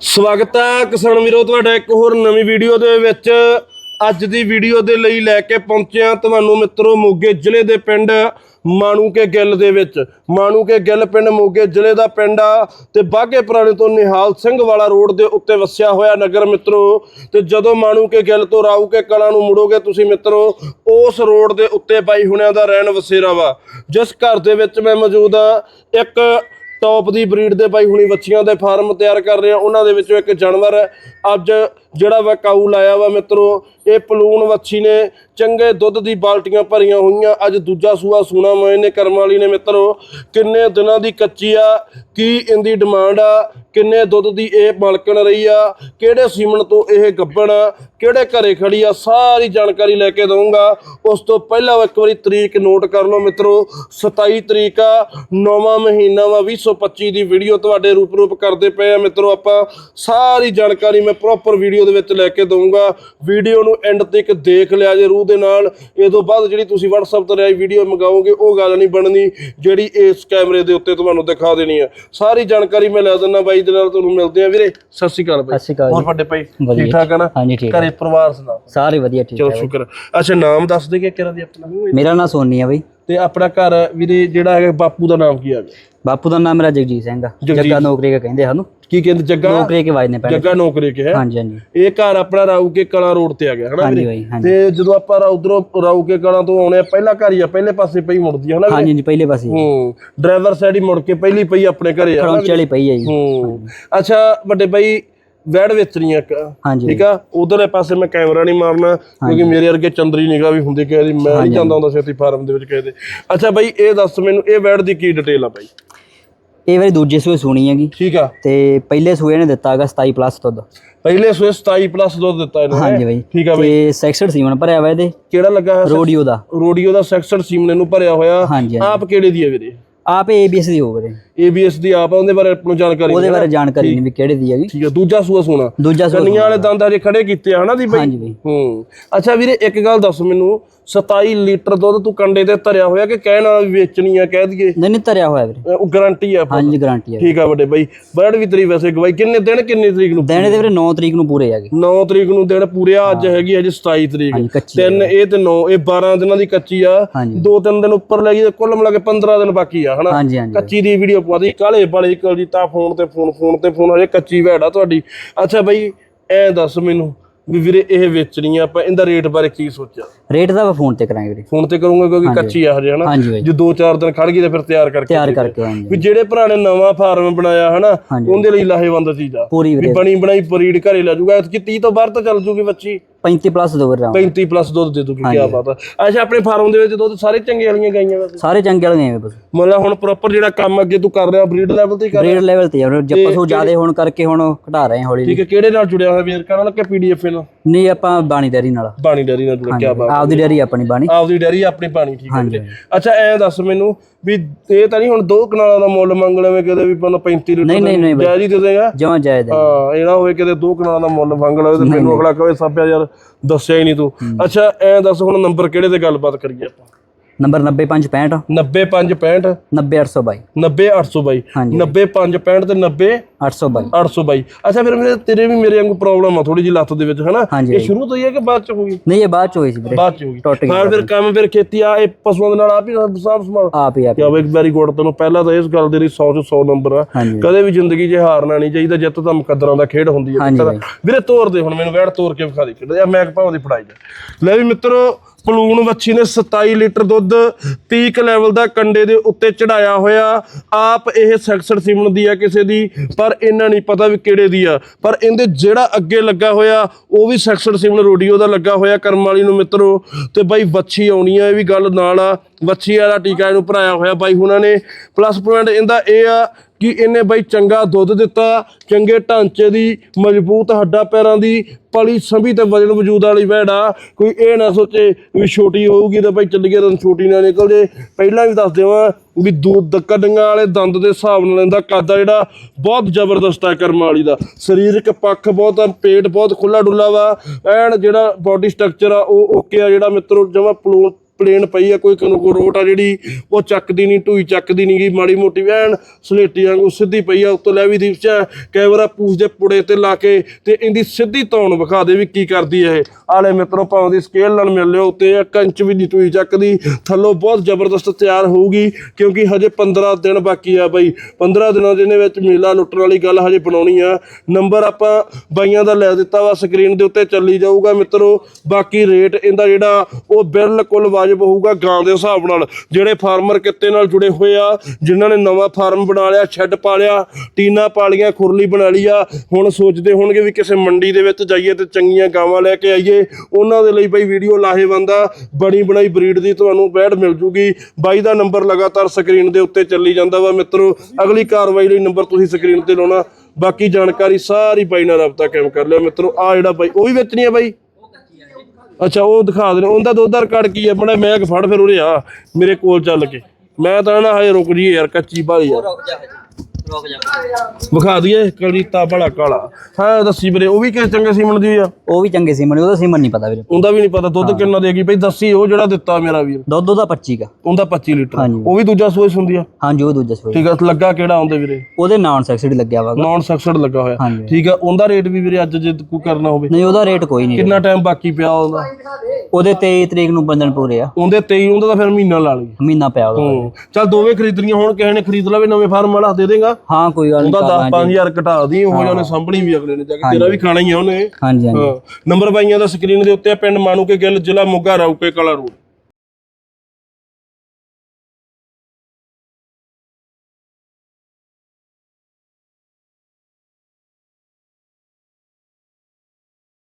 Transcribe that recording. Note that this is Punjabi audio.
ਸਵਾਗਤ ਹੈ ਕਿਸਾਨ ਵੀਰੋ, ਤੁਹਾਡਾ ਇੱਕ ਹੋਰ ਨਵੀਂ ਵੀਡੀਓ ਦੇ ਵਿੱਚ। ਅੱਜ ਦੀ ਵੀਡੀਓ ਦੇ ਲਈ ਲੈ ਕੇ ਪਹੁੰਚਿਆ ਤੁਹਾਨੂੰ ਮਿੱਤਰੋ ਮੋਗੇ ਜ਼ਿਲ੍ਹੇ ਦੇ ਪਿੰਡ ਮਾਣੂਕੇ ਗਿੱਲ ਦੇ ਵਿੱਚ। ਮਾਣੂਕੇ ਗਿੱਲ ਪਿੰਡ ਮੋਗੇ ਜ਼ਿਲ੍ਹੇ ਦਾ ਪਿੰਡ ਆ ਤੇ ਬਾਗੇ ਪੁਰਾਣੇ ਤੋਂ ਨਿਹਾਲ ਸਿੰਘ ਵਾਲਾ ਰੋਡ ਦੇ ਉੱਤੇ ਵਸਿਆ ਹੋਇਆ ਨਗਰ ਮਿੱਤਰੋ। ਤੇ ਜਦੋਂ ਮਾਣੂਕੇ ਗਿੱਲ ਤੋਂ ਰਾਊਕੇ ਕਲਾਂ ਨੂੰ ਮੁੜੋਗੇ ਤੁਸੀਂ ਮਿੱਤਰੋ, ਉਸ ਰੋਡ ਦੇ ਉੱਤੇ ਬਾਈ ਹੁਣਿਆਂ ਦਾ ਰਹਿਣ ਵਸੇਰਾ ਵਾ। ਜਿਸ ਘਰ ਦੇ ਵਿੱਚ ਮੈਂ ਮੌਜੂਦ ਆ ਇੱਕ ਟੌਪ ਦੀ ਬਰੀਡ ਦੇ ਬਾਈ ਹੁਣੀ ਬੱਚੀਆਂ ਦੇ ਫਾਰਮ ਤਿਆਰ ਕਰ ਰਹੇ ਆ ਉਹਨਾਂ ਦੇ ਵਿੱਚੋਂ ਇੱਕ ਜਾਨਵਰ ਹੈ। ਅੱਜ ਜਿਹੜਾ ਵਾ ਕਾਊ ਲਾਇਆ ਵਾ ਮਿੱਤਰੋ, ਇਹ ਪਲੂਣ ਵੱਛੀ ਨੇ, ਚੰਗੇ ਦੁੱਧ ਦੀ ਬਾਲਟੀਆਂ ਭਰੀਆਂ ਹੋਈਆਂ, ਅੱਜ ਦੂਜਾ ਸੂਆ ਸੂਣਾ ਮੋਏ ਨੇ ਕਰਮ ਵਾਲੀ ਨੇ ਮਿੱਤਰੋ। ਕਿੰਨੇ ਦਿਨਾਂ ਦੀ ਕੱਚੀ ਆ, ਕੀ ਇਹਦੀ ਡਿਮਾਂਡ ਆ, ਕਿੰਨੇ ਦੁੱਧ ਦੀ ਇਹ ਮਾਲਕਣ ਰਹੀ ਆ, ਕਿਹੜੇ ਸੀਮਨ ਤੋਂ ਇਹ ਗੱਬਣ ਆ, ਕਿਹੜੇ ਘਰੇ ਖੜੀ ਆ, ਸਾਰੀ ਜਾਣਕਾਰੀ ਲੈ ਕੇ ਦਊਂਗਾ। ਉਸ ਤੋਂ ਪਹਿਲਾਂ ਇੱਕ ਵਾਰੀ ਤਰੀਕ ਨੋਟ ਕਰ ਲਓ ਮਿੱਤਰੋ 27 ਤਰੀਕ ਆ, ਨੌਵਾਂ ਮਹੀਨਾ ਵਾ 2025 ਦੀ ਵੀਡੀਓ ਤੁਹਾਡੇ ਰੂਪ ਰੂਪ ਕਰਦੇ ਪਏ ਆ ਮਿੱਤਰੋ ਆਪਾਂ। ਸਾਰੀ ਜਾਣਕਾਰੀ ਮੈਂ ਪ੍ਰੋਪਰ ਵੀਡੀਓ ਦੇ ਵਿੱਚ ਲੈ ਕੇ ਦਊਂਗਾ। ਵੀਡੀਓ ਨੂੰ ਐਂਡ ਤੱਕ ਦੇਖ ਲਿਆ ਜੇ ਰੂਹ ਦੇ ਨਾਲ। ਇਹ ਤੋਂ ਬਾਅਦ ਜਿਹੜੀ ਤੁਸੀਂ WhatsApp ਤੇ ਆਈ ਵੀਡੀਓ ਮੰਗਾਓਗੇ ਉਹ ਗੱਲ ਨਹੀਂ ਬਣਨੀ। ਜਿਹੜੀ ਇਸ ਕੈਮਰੇ ਦੇ ਉੱਤੇ ਤੁਹਾਨੂੰ ਦਿਖਾ ਦੇਣੀ ਆ। ਸਾਰੀ ਜਾਣਕਾਰੀ ਮੈਂ ਲੈ ਦਿੰਦਾ ਬਾਈ ਦੇ ਨਾਲ ਤੁਹਾਨੂੰ ਮਿਲਦੇ ਆ ਵੀਰੇ। ਸਤਿ ਸ਼੍ਰੀ ਅਕਾਲ ਬਾਈ। ਸਤਿ ਸ਼੍ਰੀ ਅਕਾਲ ਹੋਰ। ਵੱਡੇ ਭਾਈ ਠੀਕ ਠਾਕ ਆ ਨਾ? ਹਾਂਜੀ ਠੀਕ ਹੈ ਘਰੇ ਪਰਿਵਾਰ ਸੁਣਾ ਸਾਰੇ ਵਧੀਆ ਠੀਕ ਚਲੋ ਹੈ ਸ਼ੁਕਰ ਅੱਛਾ ਨਾਮ ਦੱਸ ਦੇ ਕਿ ਕਿਹੜਾ ਦੀ ਆਪਣਾ ਮੇਰਾ ਨਾਮ ਸੋਨੀ ਆ ਬਈ। ਤੇ ਆਪਣਾ ਘਰ ਵੀਰੇ ਜਿਹੜਾ ਹੈਗਾ ਬਾਪੂ ਦਾ ਨਾਮ ਕੀ ਹੈਗਾ ਬਾਪੂ ਦਾ ਨਾਮ ਮੇਰਾ ਜਗਜੀਤ ਸਿੰਘ ਆ। ਜੱਗਾ ਨੌਕਰੀ ਕੇ ਕਹਿੰਦੇ ਸਾਨੂੰ। ਕੀ ਕਹਿੰਦੇ ਜੱਗਾ ਨੌਕਰੀ ਕੇ ਵਾਜ ਨੇ ਪੈਣ। ਜੱਗਾ ਨੌਕਰੀ ਕੇ ਹੈ? ਹਾਂਜੀ ਹਾਂਜੀ। ਇਹ ਘਰ ਆਪਣਾ ਰਾਊ ਕੇ ਕਲਾ ਰੋਡ ਤੇ ਆ ਗਿਆ ਹਨਾ ਹਾਂਜੀ ਬਾਈ ਤੇ ਜਦੋਂ ਆਪਾਂ ਉਧਰੋਂ ਰਾਊ ਕੇ ਕਲਾ ਤੋਂ ਆਉਣੇ ਆ ਪਹਿਲਾ ਘਰ ਹੀ ਆ ਪਹਿਲੇ ਪਾਸੇ ਪਈ ਮੁੜਦੀ ਹਨਾ? ਹਾਂਜੀ ਹਾਂਜੀ ਪਹਿਲੇ ਪਾਸੇ। ਹੂੰ ਡਰਾਈਵਰ ਸਾਈਡ ਹੀ ਮੁੜ ਕੇ ਪਹਿਲੀ ਪਈ ਆਪਣੇ ਘਰੇ ਆ ਫਰੌਂਚ ਵਾਲੀ ਪਈ ਹੈ ਜੀ। ਹੂੰ ਅੱਛਾ ਵੱਡੇ ਭਾਈ ਵੈੜ ਵੇਚਣੀ ਆ ਇੱਕ। ਹਾਂਜੀ। ਠੀਕ ਆ? ਉਧਰਲੇ ਪਾਸੇ ਮੈਂ ਕੈਮਰਾ ਨਹੀਂ ਮਾਰਨਾ ਕਿਉਂਕਿ ਮੇਰੇ ਵਰਗੇ ਚੰਦਰੀ ਨਿਗਾ ਵੀ ਹੁੰਦੀ ਦੀ ਮੈਂ ਨਹੀਂ ਜਾਂਦਾ ਹੁੰਦਾ ਛੇਤੀ ਫਾਰਮ ਦੇ ਵਿੱਚ ਕਿਸੇ ਦੇ। ਅੱਛਾ ਬਾਈ ਇਹ ਦੱਸ ਮੈਨੂੰ ਇਹ ਵੈੜ ਦੀ ਕੀ ਡਿਟੇਲ ਆ ਬਾਈ? ਇਹ ਵਾਰੀ ਦੂਜੇ ਸੂਏ ਸੁਣੀ ਹੈਗੀ। ਠੀਕ ਆ। ਤੇ ਪਹਿਲੇ ਸੂਏ ਨੇ ਦਿੱਤਾ ਹੈਗਾ 27 ਪਲੱਸ ਦੁੱਧ। ਪਹਿਲੇ ਸੂਏ 27 ਪਲੱਸ ਦੁੱਧ ਦਿੱਤਾ ਇਹਨੇ। ਹਾਂਜੀ ਬਾਈ। ਠੀਕ ਆ ਬਾਈ। ਤੇ ਸੈਕਸਡ ਸੀਮਨ ਭਰਿਆ ਵਾ ਇਹਦੇ। ਕਿਹੜਾ ਲੱਗਾ ਹੈ ਰੋਡੀਓ ਦਾ। ਰੋਡੀਓ ਦਾ ਸੈਕਸ਼ਨ ਸੀਮਨੇ ਨੂੰ ਭਰਿਆ ਹੋਇਆ। ਆਪ ਕਿਹੜੇ ਦੀ ਹੈ ਵੀਰੇ? ਆਪ ਏਬੀਐਸ ਦੀ ਹੋ ਵੀਰੇ। ABS ਦੀ ਆਪ ਉਹਦੇ ਬਾਰੇ ਆਪਾਂ ਨੂੰ ਜਾਣਕਾਰੀ ਉਹਦੇ ਬਾਰੇ ਜਾਣਕਾਰੀ ਨਹੀਂ ਵੀ ਕਿਹੜੇ ਦੀ ਹੈਗੀ। ਠੀਕ ਆ ਦੂਜਾ ਸੂਆ ਸੋਨਾ ਦੂਜਾ ਸੂਆ ਕੰਨੀਆਂ ਵਾਲੇ ਦੰਦ ਹਜੇ ਖੜੇ ਕੀਤੇ ਆ ਹਨਾ ਦੀ ਬਾਈ? ਹਾਂਜੀ ਬਾਈ। ਹੂੰ। ਅੱਛਾ ਵੀਰੇ ਇੱਕ ਗੱਲ ਦੱਸ ਮੈਨੂੰ। 27 ਲੀਟਰ ਦੁੱਧ ਤੂੰ ਕੰਡੇ ਤੇ ਧਰਿਆ ਹੋਇਆ ਕਿ ਕਹਿਣ ਵੀ ਵੇਚਣੀ ਆ ਕਹਿ ਦਈਏ? ਨਹੀਂ ਨਹੀਂ ਧਰਿਆ ਹੋਇਆ ਵੀਰੇ। ਉਹ ਗਾਰੰਟੀ ਆ ਆਪਾਂ- ਹਾਂਜੀ ਗਾਰੰਟੀ ਹੈ ਠੀਕ ਆ ਵੱਡੇ ਬਾਈ। ਬਰਡ ਵੀ ਤੇਰੀ ਵੈਸੇ ਗਵਾਈ। ਕਿੰਨੇ ਦਿਨ ਕਿੰਨੀ ਤਰੀਕ ਨੂੰ ਦੇਣੇ ਦੇ ਵੀਰੇ 9 ਤਰੀਕ ਨੂੰ ਪੂਰੇ ਹੈਗੇ। 9 ਤਰੀਕ ਨੂੰ ਦਿਨ ਪੂਰੇ ਆ ਅੱਜ ਹੈਗੀ ਹਜੇ 27 ਤਰੀਕ। ਤਿੰਨ ਇਹ ਤੇ 9 ਇਹ 12 ਦਿਨਾਂ ਦੀ ਕੱਚੀ ਆ। ਦੋ ਤਿੰਨ ਦਿਨ ਉੱਪਰ ਲੈ ਗਈ ਤੇ ਕੁੱਲ ਮਿਲਾ ਕੇ 15 ਦਿਨ ਬਾਕੀ ਆ ਹਨਾ? ਕੱਚੀ ਦੀ ਵੀਡੀਓ ਪਵਾ ਦੀ ਕਾਲੇ ਵਾਲੇ ਕਲ ਜੀ ਤਾਂ ਫੋਨ ਤੇ ਫੋਨ ਫੋਨ ਤੇ ਫੋਨ ਹਜੇ ਕੱਚੀ ਆ ਤੁਹਾਡੀ। ਅੱਛਾ ਬਾਈ ਐ ਦੱਸ ਮੈਨੂੰ ਵੀ ਵੀਰੇ ਇਹ ਵੇਚਣੀ ਆ ਆਪਾਂ ਇਹਦਾ ਰੇਟ ਬਾਰੇ ਕੀ ਸੋਚਿਆ? ਰੇਟ ਦਾ ਫੋਨ ਤੇ ਕਰਾਂਗੇ ਵੀਰੇ। ਫੋਨ ਤੇ ਕਰੂੰਗਾ ਕਿਉਂਕਿ ਕੱਚੀ ਆ ਹਜੇ ਹਨਾ। ਜੇ ਦੋ ਚਾਰ ਦਿਨ ਖੜ ਗਈ ਤੇ ਫਿਰ ਤਿਆਰ ਕਰਕੇ ਤਿਆਰ। ਕਰਕੇ ਵੀ ਜਿਹੜੇ ਭਰਾ ਨੇ ਨਵਾਂ ਫਾਰਮ ਬਣਾਇਆ ਹਨਾ। ਉਹਦੇ ਲਈ ਲਾਹੇਵੰਦ ਚੀਜ਼ ਆ। ਵੀ ਵੀਰੇ ਬਣੀ ਬਣਾਈ ਬਰੀਡ ਘਰੇ ਲੈ ਜਾਊਗਾ ਕਿ 30 ਤੋਂ ਬਾਹਰ ਤਾਂ ਚੱਲ ਜੂਗੀ ਬੱਚੀ। 35 ਪਲੱਸ ਦੋ ਵੀਰੇ 35 ਪਲੱਸ ਦੁੱਧ ਦੇ ਦੂਗੀ ਕੀ ਬਾਤ ਆ। ਅੱਛਾ ਆਪਣੇ ਫਾਰਮ ਦੇ ਵਿੱਚ ਦੁੱਧ ਸਾਰੇ ਚੰਗੇ ਵਾਲੀਆਂ ਗਾਈਆਂ ਵੈਸੇ? ਸਾਰੇ ਚੰਗੇ ਵਾਲੇ ਨੇ ਬਸ। ਮਤਲਬ ਹੁਣ ਪ੍ਰੋਪਰ ਜਿਹੜਾ ਕੰਮ ਅੱਗੇ ਤੂੰ ਕਰ ਰਿਹਾ ਬਰੀਡ ਲੈਵਲ ਤੇ ਕਰ ਰਿਹਾ? ਰੇਡ ਲੈਵਲ ਤੇ ਆ। ਜੇ ਪਸ਼ੂ ਜ਼ਿਆਦੇ ਹੋਣ ਕਰਕੇ ਹੁਣ ਘਟਾ ਰਹੇ ਹੌਲੀ ਠੀਕ ਹੈ ਕਿਹੜੇ ਨਾਲ ਜੁੜਿਆ ਹੋਇਆ ਵੇਰਕਾ ਨਾਲ ਕਿ ਪੀਡੀਐਫ ਨਾਲ? ਨਹੀਂ ਆਪਾਂ ਬਾਣੀ ਡੈਰੀ ਨਾਲ। ਬਾਣੀ ਡੈਰੀ ਨਾਲ ਜੁੜਿਆ ਕੀ ਬਾਤ ਆਪਦੀ ਡੈਰੀ ਆਪਣੀ ਬਾਣੀ। ਆਪਦੀ ਡੈਰੀ ਆਪਣੀ ਪਾਣੀ ਠੀਕ ਹੈ ਵੀਰੇ। ਅੱਛਾ ਐ ਦੱਸ ਮੈਨੂੰ ਵੀ ਇਹ ਤਾਂ ਨਹੀਂ ਹੁਣ ਦੋ ਕਨਾਲਾਂ ਦਾ ਮੁੱਲ ਮੰਗ ਲਵੇਂ ਕਿਤੇ ਵੀ ਬੰਦਾ 35 ਲੀਟਰ ਨਹੀਂ ਨਹੀਂ ਨਹੀਂ ਜਾਇਜ਼ ਹੀ ਦੇ ਦੇਗਾ? ਜਮਾਂ ਜਾਇਜ਼ ਹੈ ਹਾਂ ਇਹ ਨਾ ਹੋਵੇ ਕਿਤੇ ਦੋ ਕਨਾਲਾਂ ਦਾ ਮੁੱਲ ਮੰਗ ਲਵੇ ਤੇ ਮੈਨੂੰ ਅਗਲਾ ਕਹੇ ਸਾਬਿਆ ਯਾਰ ਦੱਸਿਆ ਹੀ ਨਹੀਂ ਤੂੰ। ਅੱਛਾ ਐ ਦੱਸ ਹੁਣ ਨੰਬਰ ਕਿਹੜੇ ਤੇ ਗੱਲਬਾਤ ਕਰੀਏ ਆਪਾਂ? ਨੰਬਰ 90565 90565 90822 90822 ਹਾਂਜੀ। 90565 ਤੇ 822 90822 ਅੱਛਾ ਫਿਰ ਮੇਰੇ ਤੇਰੇ ਵੀ ਮੇਰੇ ਵਾਂਗੂ ਪ੍ਰੋਬਲਮ ਆ ਥੋੜੀ ਜਿਹੀ ਲੱਤ ਦੇ ਵਿੱਚ ਹਨਾ? ਹਾਂਜੀ ਇਹ ਸ਼ੁਰੂ ਤੋਂ ਹੀ ਹੈ ਕਿ ਬਾਅਦ ਚ ਹੋ ਗਈ? ਨਹੀਂ ਇਹ ਬਾਅਦ ਚ ਹੋਈ ਸੀ ਵੀਰੇ। ਬਾਅਦ ਚ ਹੋ ਗਈ। ਟੁੱਟ ਗਈ ਹਾਂ ਫਿਰ ਕੰਮ ਫਿਰ ਖੇਤੀ ਆ ਇਹ ਪਸ਼ੂਆਂ ਦੇ ਨਾਲ ਆਪ ਹੀ ਸਾਫ਼ ਸੰਭਾਲ। ਆਪ ਹੀ ਆਪ ਹੀ। ਕਿਆ ਵੇ ਵੈਰੀ ਗੁੱਡ ਤੈਨੂੰ ਪਹਿਲਾਂ ਤਾਂ ਇਸ ਗੱਲ ਦੇ ਲਈ 100 ਚ 100 ਨੰਬਰ ਆ। ਹਾਂਜੀ। ਕਦੇ ਵੀ ਜ਼ਿੰਦਗੀ 'ਚ ਹਾਰਨਾ ਨਹੀਂ ਚਾਹੀਦਾ ਜਿੱਤ ਤਾਂ ਮੁਕੱਦਰਾਂ ਦਾ ਖੇਡ ਹੁੰਦੀ ਹੈ ਹਾਂਜੀ। ਵੀਰੇ ਤੋਰ ਦੇ ਹੁਣ ਮੈਨੂੰ ਵੈੜ ਤੋਰ ਕੇ ਵਿਖਾ ਦੇ ਕਿਹੜਾ ਮੈਂ ਭਾਵੇਂ ਦੀ ਫੜਾਈ ਜਾ ਲੈ ਵੀ ਮਿੱਤਰੋ ਪਲੂਣ ਵੱਛੀ ਨੇ 27 ਲੀਟਰ ਦੁੱਧ ਪੀਕ ਲੈਵਲ ਦਾ ਕੰਡੇ ਦੇ ਉੱਤੇ ਚੜਾਇਆ ਹੋਇਆ। ਆਪ ਇਹ ਸੈਕਸਰ ਸਿਮਣ ਦੀ ਆ ਕਿਸੇ ਦੀ, ਪਰ ਇਹਨਾਂ ਨਹੀਂ ਪਤਾ ਵੀ ਕਿਹੜੇ ਦੀ ਆ। ਪਰ ਇਹਦੇ ਜਿਹੜਾ ਅੱਗੇ ਲੱਗਾ ਹੋਇਆ, ਉਹ ਵੀ ਸੈਕਸਰ ਸਿਮਣ ਰੋਡੀਓ ਦਾ ਲੱਗਾ ਹੋਇਆ ਕਰਮ ਵਾਲੀ ਨੂੰ ਮਿੱਤਰੋ। ਤੇ ਬਾਈ ਵੱਛੀ ਆਉਣੀ ਆ, ਇਹ ਵੀ ਗੱਲ ਨਾਲ ਆ। ਵੱਛੀ ਵਾਲਾ ਟੀਕਾ ਇਹਨੂੰ ਭਰਾਇਆ ਹੋਇਆ ਬਾਈ ਹੁਣਾਂ ਨੇ। ਪਲੱਸ ਪੁਆਇੰਟ ਇਹਦਾ ਇਹ ਆ ਕਿ ਇਹਨੇ ਬਾਈ ਚੰਗਾ ਦੁੱਧ ਦਿੱਤਾ, ਚੰਗੇ ਢਾਂਚੇ ਦੀ, ਮਜ਼ਬੂਤ ਹੱਡਾਂ ਪੈਰਾਂ ਦੀ, ਪਲੀ ਸੰਭੀ ਤੇ ਵਜਨ ਵਜੂਦ ਵਾਲੀ ਵੈੜਾ। ਕੋਈ ਇਹ ਨਾ ਸੋਚੇ ਵੀ ਛੋਟੀ ਹੋਊਗੀ ਤਾਂ ਬਾਈ ਚੱਲੀਏ ਤਾਂ ਛੋਟੀ ਨਾ ਨਿਕਲ ਜੇ। ਪਹਿਲਾਂ ਵੀ ਦੱਸ ਦੇਵਾਂ ਵੀ ਦੁੱਧ ਕੱਡੀਆਂ ਵਾਲੇ ਦੰਦ ਦੇ ਹਿਸਾਬ ਨਾਲ ਇਹਦਾ ਕਾਦਾ ਜਿਹੜਾ ਬਹੁਤ ਜ਼ਬਰਦਸਤ ਹੈ ਕਰਮ ਵਾਲੀ ਦਾ। ਸਰੀਰਕ ਪੱਖ ਬਹੁਤ ਆ, ਪੇਟ ਬਹੁਤ ਖੁੱਲਾ ਡੁੱਲਾ ਵਾ। ਐਨ ਜਿਹੜਾ ਬਾਡੀ ਸਟਰਕਚਰ ਆ, ਉਹ ਓਕੇ ਆ। ਜਿਹੜਾ ਮਿੱਤਰੋ, ਜਮਾ ਪਲੂਣ ਪਲੇਨ ਪਈ ਆ, ਕੋਈ ਕਿਨੂੰ ਕੋ ਰੋਟ ਆ ਜਿਹੜੀ, ਉਹ ਚੱਕਦੀ ਨਹੀਂ ਢੂਈ ਚੱਕਦੀ ਨਹੀਂ ਗਈ ਮਾੜੀ ਮੋਟੀ ਐਨ ਸਲੇਟੀ ਵਾਂਗੂ ਸਿੱਧੀ ਪਈ ਆ, ਉੱਤੋਂ ਲੈ ਵੀ ਦੀਪ ਚ ਕੈਮਰਾ ਪੂਛ ਦੇ ਪੁੜੇ ਤੇ ਲਾ ਕੇ ਤੇ ਇਹਦੀ ਸਿੱਧੀ ਤੌਣ ਵਿਖਾ ਦੇ ਵੀ ਕੀ ਕਰਦੀ ਇਹ। ਆਲੇ ਮਿੱਤਰੋ, ਭਾਵੇਂ ਦੀ ਸਕੇਲ ਨਾਲ ਮਿਲ ਲਿਓ, ਉੱਤੇ ਇੱਕ ਇੰਚ ਵੀ ਨਹੀਂ ਢੂਈ ਚੱਕਦੀ। ਥੱਲੋਂ ਬਹੁਤ ਜ਼ਬਰਦਸਤ ਤਿਆਰ ਹੋਊਗੀ, ਕਿਉਂਕਿ ਹਜੇ 15 ਦਿਨ ਬਾਕੀ ਆ ਬਾਈ। 15 ਦਿਨਾਂ ਦੇ ਵਿੱਚ ਮੇਲਾ ਲੁੱਟਣ ਵਾਲੀ ਗੱਲ ਹਜੇ ਬਣਾਉਣੀ ਆ। ਨੰਬਰ ਆਪਾਂ ਬਾਈਆਂ ਦਾ ਲੈ ਦਿੱਤਾ ਵਾ ਸਕਰੀਨ ਦੇ ਉੱਤੇ, ਚੱਲੀ ਜਾਊਗਾ ਮਿੱਤਰੋ। ਬਾਕੀ ਰੇਟ ਇਹਦਾ ਜਿਹੜਾ, ਉਹ ਬਿਲਕੁਲ ਵਾਜਬ ਹੋਊਗਾ ਗਾਂ ਦੇ ਹਿਸਾਬ ਨਾਲ। ਜਿਹੜੇ ਫਾਰਮਰ ਕਿੱਤੇ ਨਾਲ ਜੁੜੇ ਹੋਏ ਆ, ਜਿਨ੍ਹਾਂ ਨੇ ਨਵਾਂ ਫਾਰਮ ਬਣਾ ਲਿਆ ਸ਼ੈੱਡ ਪਾ ਲਿਆ, ਟੀਨਾ ਪਾ ਲਈਆਂ, ਖੁਰਲੀ ਬਣਾ ਲਈ ਆ। ਹੁਣ ਸੋਚਦੇ ਹੋਣਗੇ ਵੀ ਕਿਸੇ ਮੰਡੀ ਦੇ ਵਿੱਚ ਜਾਈਏ ਤੇ ਚੰਗੀਆਂ ਗਾਵਾਂ ਲੈ ਕੇ ਆਈਏ। ਨੇ ਉਹਨਾਂ ਦੇ ਲਈ ਬਈ ਵੀਡੀਓ ਲਾਹੇਵੰਦ ਆ। ਬਣੀ ਬਣਾਈ ਬਰੀਡ ਦੀ ਤੁਹਾਨੂੰ ਬੈਡ ਮਿਲ ਜੂਗੀ। ਬਾਈ ਦਾ ਨੰਬਰ ਲਗਾਤਾਰ ਸਕਰੀਨ ਦੇ ਉੱਤੇ ਚੱਲੀ ਜਾਂਦਾ ਵਾ ਮਿੱਤਰੋ। ਅਗਲੀ ਕਾਰਵਾਈ ਲਈ ਨੰਬਰ ਤੁਸੀਂ ਸਕਰੀਨ ਤੇ ਲਾਉਣਾ। ਬਾਕੀ ਜਾਣਕਾਰੀ ਸਾਰੀ ਬਾਈ ਨਾਲ ਰਾਬਤਾ ਕਾਇਮ ਕਰ ਲਿਆ ਮਿੱਤਰੋ। ਆ ਜਿਹੜਾ ਬਾਈ, ਉਹ ਵੀ ਵੇਚਣੀ ਆ ਬਾਈ? ਅੱਛਾ, ਉਹ ਦਿਖਾ ਦੇ ਉਹਦਾ ਦੁੱਧ ਦਾ ਕੱਢ ਕੀ ਹੈ ਬਣਾ ਮੈਂ ਫੜ ਫਿਰ ਉਰੇ ਆ। ਮੇਰੇ ਕੋਲ ਚੱਲ ਕੇ। ਮੈਂ ਤਾਂ ਨਾ ਹਜੇ ਰੁਕ ਜੀ ਯਾਰ, ਕੱਚੀ ਭਾਰੀ ਯਾਰ ਵਿਖਾ ਦਈਏ ਕਲੀਤਾ ਬੜਾ ਕਾਲਾ। ਹਾਂ ਦੱਸੀ ਵੀਰੇ ਉਹ ਵੀ ਕਿਸ ਚੰਗੇ ਸੀਮਨ ਦੀ ਆ? ਉਹ ਵੀ ਚੰਗੇ ਸੀਮਨ ਉਹਦਾ ਸੀਮਨ ਨਹੀਂ ਪਤਾ ਵੀਰੇ। ਉਹਦਾ ਵੀ ਨਹੀਂ ਪਤਾ ਦੁੱਧ ਕਿੰਨਾ ਦੇਗੀ ਬਈ ਦੱਸੀ ਉਹ ਜਿਹੜਾ ਦਿੱਤਾ ਮੇਰਾ ਵੀਰ। ਦੁੱਧ ਉਹਦਾ 25 ਦਾ ਉਹਦਾ 25 ਲੀਟਰ। ਉਹ ਵੀ ਦੂਜਾ ਸੋਚ ਹੁੰਦੀ ਆ? ਹਾਂਜੀ ਉਹ ਦੂਜਾ ਸੋਈ ਠੀਕ ਆ ਲੱਗਾ ਕਿਹੜਾ ਆਉਂਦੇ ਵੀਰੇ? ਉਹਦੇ ਨਾਨ ਸੈਕਸਡ ਲੱਗਿਆ ਵਾਗਾ ਨਾਨ ਸੈਕਸਡ ਲੱਗਾ ਹੋਇਆ। ਠੀਕ ਆ ਉਹਦਾ ਰੇਟ ਵੀ ਵੀਰੇ ਅੱਜ ਜੇ ਕੋਈ ਕਰਨਾ ਹੋਵੇ। ਨਹੀਂ ਉਹਦਾ ਰੇਟ ਕੋਈ ਨਹੀਂ ਕਿੰਨਾ ਟਾਈਮ ਬਾਕੀ ਪਿਆ ਉਹਦਾ? ਉਹਦੇ 23 ਤਰੀਕ ਨੂੰ ਬੰਦਨ ਪੂਰੇ ਆ। ਉਹਦੇ 23 ਉਹਦਾ ਤਾਂ ਫਿਰ ਮਹੀਨਾ ਲਾ ਲਈ। ਮਹੀਨਾ ਪਿਆ ਉਹਦਾ। ਚੱਲ ਦੋਵੇਂ ਖਰੀਦਣੀਆਂ ਹੁਣ ਕਿਸੇ ਨੇ ਖਰੀਦ ਲਵੇ ਨਵੇਂ ਫਾਰਮ ਵਾਲਾ ਦੇ ਦੇਗਾ। ਹਾਂ ਕੋਈ ਗੱਲ ਉਹਦਾ ਨਹੀਂ 10 5000 ਘਟਾ ਦੀ ਉਹ ਜਾਨੇ ਸਾਂਭਣੀ ਵੀ ਅਗਲੇ ਨੇ ਜਾ ਕੇ ਤੇਰਾ ਵੀ ਖਾਣਾ ਹੀ ਆ ਉਹਨੇ। ਹਾਂਜੀ ਹਾਂਜੀ। ਹਾਂ। ਨੰਬਰ ਬਾਈਆਂ ਦਾ ਸਕਰੀਨ ਦੇ ਉੱਤੇ ਆ, ਪਿੰਡ ਮਾਣੂਕੇ ਗਿੱਲ ਜ਼ਿਲ੍ਹਾ ਮੋਗਾ ਰਾਉਕੇ ਕਲਾ ਰੋਡ।